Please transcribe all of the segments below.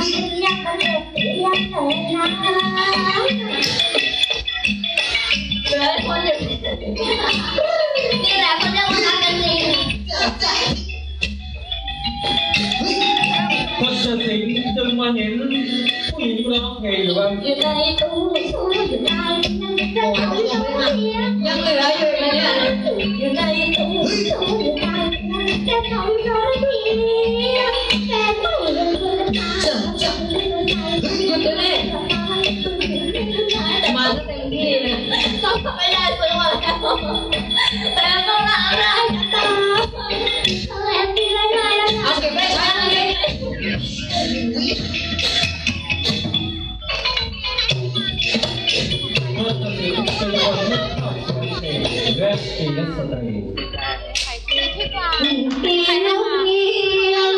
เรียกกันเรียกเรียกเถิดนะเหลือคนหนึ่งนี่แหละเขาเรียกว่ารักกันจริงพอสสิงห์จึงมาเห็ นผู้หญิงร้องเพลงอยู่บ้างอยู่ในตู้ชูอยู่ในนั่งจะทำยังไงยังเหลืออยู่เลยเนี่ยอยู่ในตู้ชูอยู่ในนั่งจะทำยังไงแต่ไม่เห็นคุณตาจะไม่รู้ใจหยุดเลยมาซะเต็มที่เลยต้องทำไม่ได้ซื้อมาแล้วแต่ก็รักได้ตาออแอบดีเลยเลยแล้วเอาเก็บไว้ใช้เลยพอสสิงห์เป็นคนที่ชอบสอนเพลงและศิลปะปีน้องเงียงเ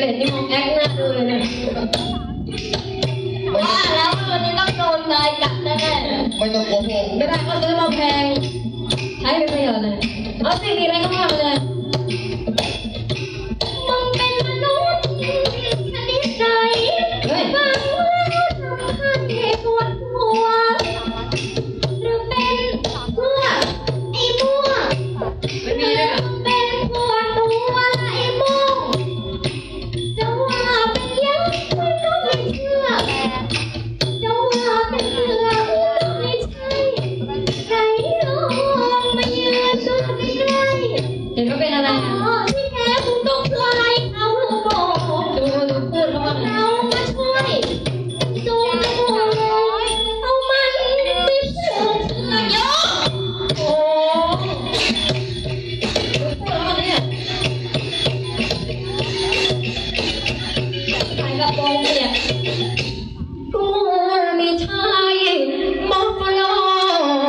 เลยนี่มองแอคหน้าดูเลยนี่ยว่าแล้ววันนี้ต้องโดนนายกัดแน่ไม่ต้องกลัวผมไม่ได้เขาซื้อมาแพง ใช้เป็นประโยชน์เลย เอาสิ่งอะไรก็ทำเลย เห็นว่าเป็นอะไรๆอ๋อที่แท้คุณต้องปล่อยเอาลูกโป่งดูดูพูดแล้วว่าเรามาช่วยจูงหัวเอามันไปเชื่อเชื่อยกโอ้ดูพูดแล้วว่าเนี่ยใส่กระโปรงเปียกกูไม่ใช่มอฟลอ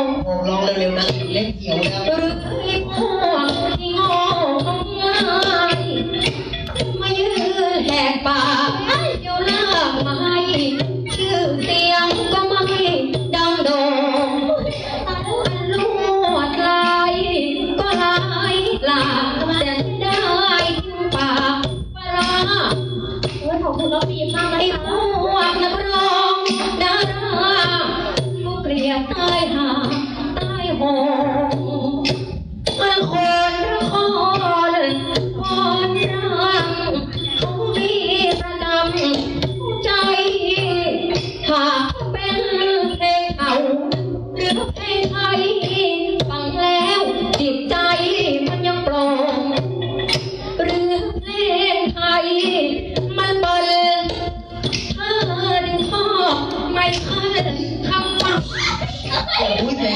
งผมร้องเร็วๆนะเล่นเกี่ยวแล้วหรือไอ้พว มีมากไอ้พวกนักร้องดาราลูกเกลียดใต้หาใต้หงละครละครครรังเขามีประจำใจ หากเป็นเพลงเก่าหรือเพลงไทยฟังแล้วจิตใจมันยังโปร่งหรือเพลงไทย โอ้นไง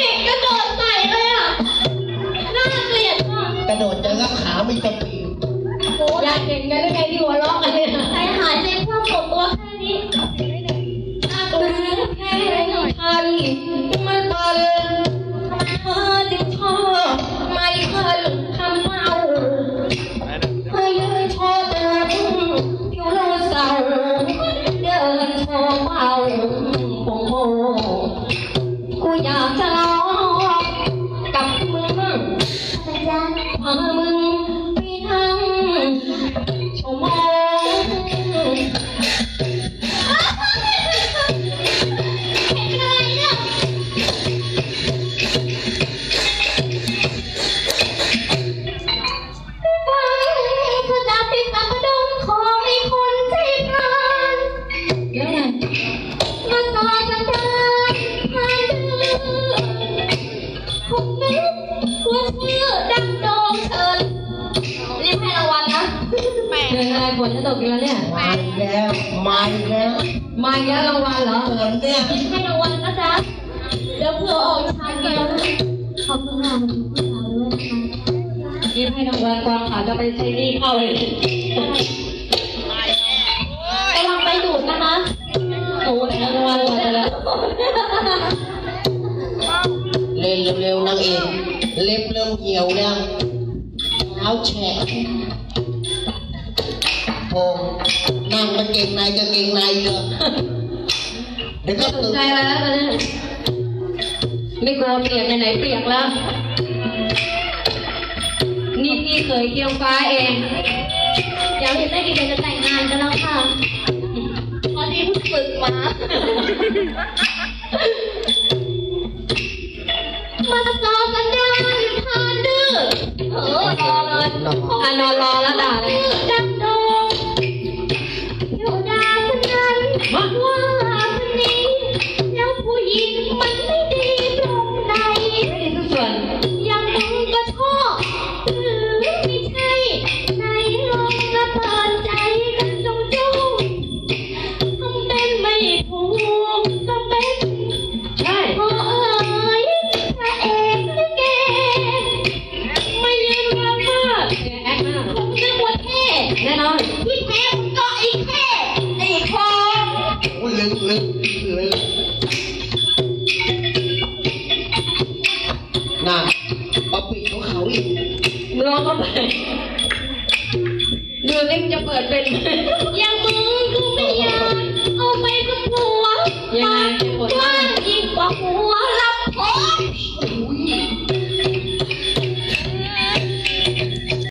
นี่กระโดดใส่เลยอะ น่าเกลียดมาก กระโดดจอขามีตะ ยกอยู่แล้วเนี่ย มาอีกแล้วมาอีกแล้วมาอีกแล้วรางวัลเหรอเขินเนี่ยให้รางวัลนะจ๊ะ เดี๋ยวเผื่อออกชาเดียวนะขอบคุณค่ะขอบคุณค่ะด้วยนะคะนี่ให้รางวัลกวางขาวจะไปใช้หนี้เข้าเลยระวังไปดูดนะคะโอ้ยรางวัลหมดแล้วเล่นเร็วๆนางเอกเล็บเริ่มเหี่ยวแล้วเท้าแฉะ โอ้นั่งกางเกงในกางเกงในเลยเดี๋ยวก็สนตื่นใจอะไรแล้วตอนนี้ไม่กลัวเปียกไหนๆเปียกแล้ว นี่พี่เคยเกี่ยวฟ้าเองเดี๋ยวเห็นได้ดีเดี๋ยวจะแต่งงานกันแล้วค่ะพอดีเพิ่งฝึกมา มาสอบกันได้พาดื้อเออรอเลยอะนอนรอแล้วด่าเลย ลึกลึกน่ะปะปิของเขาอีกลองเข้าไปดูเล็กจะเปิดเป็นไหม